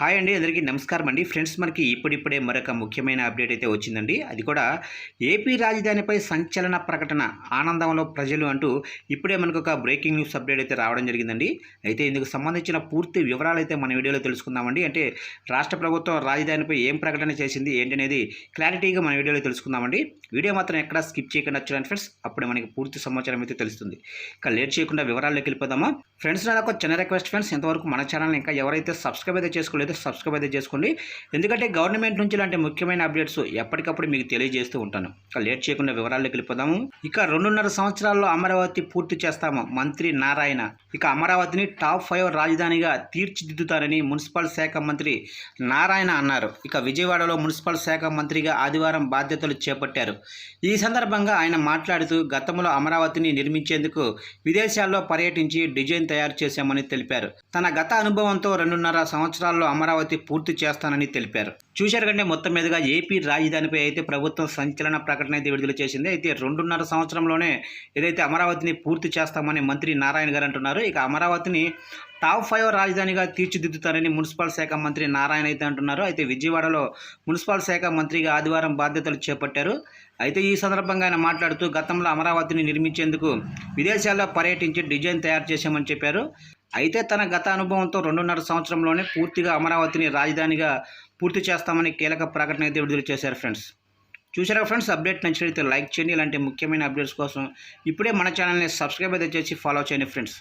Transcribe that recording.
Hi అండి అందరికీ నమస్కారం అండి. ఫ్రెండ్స్ మనకి ఇప్పుడిప్పుడే మరొక ముఖ్యమైన అప్డేట్ అయితే వచ్చిందండి. అది కూడా ఏపీ రాజధానిపై సంచలన ప్రకటన ఆనందంలో ప్రజలు అంటూ ఇప్పుడే మనకు ఒక బ్రేకింగ్ న్యూస్ అప్డేట్ అయితే రావడం జరిగిందండి. అయితే ఇందుకు సంబంధించిన పూర్తి వివరాలు అయితే మన వీడియోలో తెలుసుకుందామండి. అంటే రాష్ట్ర ప్రభుత్వం రాజధానిపై ఏం ప్రకటన చేసింది ఏంటనేది క్లారిటీగా మన వీడియోలో తెలుసుకుందామండి. వీడియో మాత్రం ఎక్కడ స్కిప్ చేయకుండా చూడండి ఫ్రెండ్స్. అప్పుడే మనకి పూర్తి సమాచారం అయితే తెలుస్తుంది. ఇక లేట్ చేయకుండా వివరాల్లోకి వెళ్ళిపోదామా? ఫ్రెండ్స్ నాకు ఒక చిన్న రిక్వెస్ట్ ఫ్రెండ్స్. ఇంతవరకు మన ఛానల్ ఇంకా ఎవరైతే సబ్స్క్రైబ్ అయితే చేసుకోలేదు సబ్స్క్రైబ్ అయితే చేసుకోండి. ఎందుకంటే గవర్నమెంట్ నుంచి ఇలాంటి ముఖ్యమైన అప్డేట్స్ ఎప్పటికప్పుడు మీకు తెలియజేస్తూ ఉంటాను. ఇక లేట్ చేయకుండా వివరాల్లోకి వెళ్ళిపోదాము. ఇక రెండున్నర సంవత్సరాల్లో అమరావతి పూర్తి చేస్తాము మంత్రి నారాయణ. ఇక అమరావతిని టాప్ ఫైవ్ రాజధానిగా తీర్చిదిద్దుతారని మున్సిపల్ శాఖ మంత్రి నారాయణ అన్నారు. ఇక విజయవాడలో మున్సిపల్ శాఖ మంత్రిగా ఆదివారం బాధ్యతలు చేపట్టారు. ఈ సందర్భంగా ఆయన మాట్లాడుతూ గతంలో అమరావతిని నిర్మించేందుకు విదేశాల్లో పర్యటించి డిజైన్ తయారు చేశామని తెలిపారు. తన గత అనుభవంతో రెండున్నర సంవత్సరాల్లో అమరావతి పూర్తి చేస్తానని తెలిపారు. చూశారు కంటే మొత్తం మీదుగా ఏపీ రాజధానిపై అయితే ప్రభుత్వం సంచలన ప్రకటన అయితే విడుదల చేసింది. అయితే రెండున్నర సంవత్సరంలోనే ఏదైతే అమరావతిని పూర్తి చేస్తామని మంత్రి నారాయణ గారు అంటున్నారు. ఇక అమరావతిని టాప్ ఫైవ్ రాజధానిగా తీర్చిదిద్దుతారని మున్సిపల్ శాఖ మంత్రి నారాయణ అయితే అంటున్నారు. అయితే విజయవాడలో మున్సిపల్ శాఖ మంత్రిగా ఆదివారం బాధ్యతలు చేపట్టారు. అయితే ఈ సందర్భంగా ఆయన మాట్లాడుతూ గతంలో అమరావతిని నిర్మించేందుకు విదేశాల్లో పర్యటించి డిజైన్ తయారు చేశామని చెప్పారు. అయితే తన గత అనుభవంతో రెండున్నర సంవత్సరంలోనే పూర్తిగా అమరావతిని రాజధానిగా పూర్తి చేస్తామని కీలక ప్రకటన అయితే విడుదల చేశారు ఫ్రెండ్స్. చూసారా ఫ్రెండ్స్? అప్డేట్ నచ్చినట్లయితే లైక్ చేయండి. ఇలాంటి ముఖ్యమైన అప్డేట్స్ కోసం ఇప్పుడే మన ఛానల్ని సబ్స్క్రైబ్ అయితే చేసి ఫాలో చేయండి ఫ్రెండ్స్.